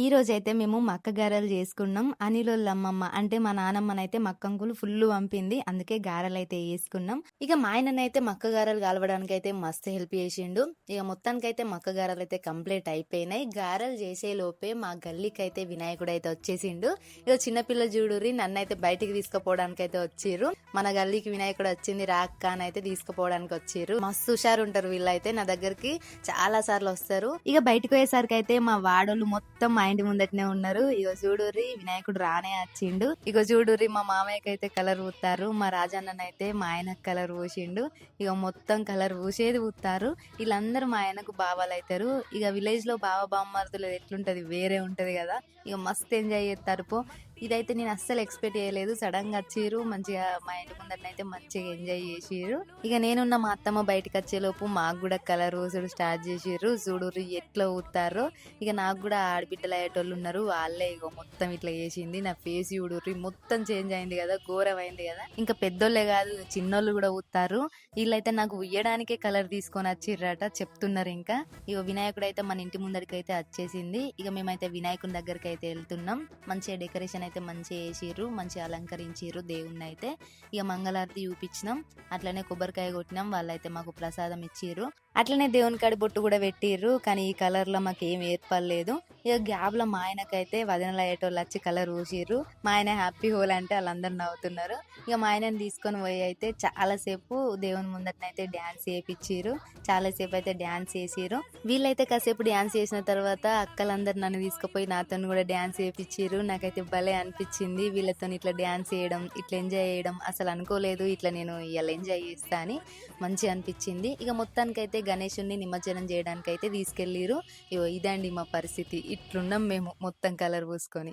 ఈ రోజైతే మేము మక్క గారెలు చేసుకున్నాం. అనిలోళ్ళ అమ్మమ్మ అంటే మా నానమ్మనైతే మక్కంకులు ఫుల్ పంపింది. అందుకే గారెలు అయితే వేసుకున్నాం. ఇక మా ఆయననైతే మక్క గారెలు కాలవడానికి అయితే మస్తు హెల్ప్ చేసిండు. ఇక మొత్తానికైతే మక్క గారెలు అయితే కంప్లీట్ అయిపోయినాయి. గారెలు చేసే లోపే మా గల్లీకి అయితే వినాయకుడు అయితే వచ్చేసిండు. ఇక చిన్నపిల్ల చూడురి నన్ను అయితే బయటికి తీసుకుపోవడానికి అయితే వచ్చిర్రు. మన గల్లీకి వినాయకుడు వచ్చింది రాక్క అని అయితే తీసుకుపోవడానికి వచ్చిర్రు. మస్తు హుషారు ఉంటారు వీళ్ళైతే నా దగ్గరికి. చాలా సార్లు వస్తారు. ఇక బయటకు పోయేసరికి అయితే మా వాడోళ్ళు మొత్తం మా ఇంటి ముందటనే ఉన్నారు. ఇగో చూడుర్రి వినాయకుడు రానే వచ్చిండు. ఇగో చూడుర్రి మా మామయ్యకి అయితే కలర్ ఊతారు మా రాజన్ననైతే మా ఆయనకు కలర్ పూసిండు ఇక మొత్తం కలర్ పూసేది ఊతారు వీళ్ళందరూ మా ఆయనకు బావాలు అవుతారు ఇక విలేజ్లో బావ బామ్మర్దులు ఎట్లుంటది? వేరే ఉంటది కదా. ఇక మస్తు ఎంజాయ్ చేస్తారు పో. ఇదైతే నేను అస్సలు ఎక్స్పెక్ట్ చేయలేదు. సడన్గా వచ్చిర్రు మంచిగా మా ఇంటి ముందటనైతే మంచిగా ఎంజాయ్ చేసిర్రు ఇక నేనున్న మా అత్తమ్మ బయటకు వచ్చేలోపు మాకు కూడా కలర్ రోజులు స్టార్ట్ చేసిర్రు చూడుర్రు ఎట్లా ఊతారో ఇక నాకు కూడా ఆడబిడ్డలు అయ్యేటోళ్ళు ఉన్నారు. వాళ్ళే ఇక మొత్తం ఇట్లా చేసింది. నా ఫేస్ చూడుర్రి. మొత్తం చేంజ్ అయింది కదా ఘోరమైంది కదా. ఇంకా పెద్దోళ్ళే కాదు చిన్నోళ్ళు కూడా ఊతారు వీళ్ళైతే నాకు ఉయ్యడానికే కలర్ తీసుకొని వచ్చిర్రట చెప్తున్నారు ఇంకా. ఇక వినాయకుడు అయితే మన ఇంటి ముందరికి అయితే వచ్చేసింది. ఇక మేమైతే వినాయకుని దగ్గరికి అయితే వెళ్తున్నాం. మంచిగా డెకరేషన్ అయితే మంచిగా వేసిర్రు మంచిగా అలంకరించిర్రు దేవుణ్ణి అయితే ఇక మంగళారతి చూపించినాం అట్లనే కొబ్బరికాయ కొట్టినాం వాళ్ళైతే మాకు ప్రసాదం ఇచ్చిర్రు. అట్లనే దేవుని కాడి బొట్టు కూడా పెట్టిర్రు కానీ ఈ కలర్లో మాకు ఏం ఏర్పడలేదు. ఇక గ్యాప్లో మా ఆయనకైతే వదినలు అయ్యేటోళ్ళు వచ్చి కలర్ ఊసిర్రు. మా ఆయన హ్యాపీ హోల్ అంటే వాళ్ళందరూ నవ్వుతున్నారు. ఇక మా ఆయనని తీసుకొని పోయి అయితే చాలా సేపు దేవుని ముందటనైతే డ్యాన్స్ చేయించారు చాలా సేపు అయితే డ్యాన్స్ చేసిరు వీళ్ళైతే కాసేపు డ్యాన్స్ చేసిన తర్వాత అక్కలందరూ నన్ను తీసుకుపోయి నాతో కూడా డ్యాన్స్ చేయించారు నాకైతే భలే అనిపించింది. వీళ్ళతో ఇట్లా డ్యాన్స్ చేయడం ఇట్లా ఎంజాయ్ చేయడం అసలు అనుకోలేదు. ఇట్లా నేను ఇలా ఎంజాయ్ చేస్తా అని మంచిగా అనిపించింది. ఇక మొత్తానికైతే గణేషుని నిమజ్జనం చేయడానికి అయితే తీసుకెళ్ళిరు ఇగో ఇదండి మా పరిస్థితి. ఇట్లున్నాం మేము మొత్తం కలర్ పూసుకొని.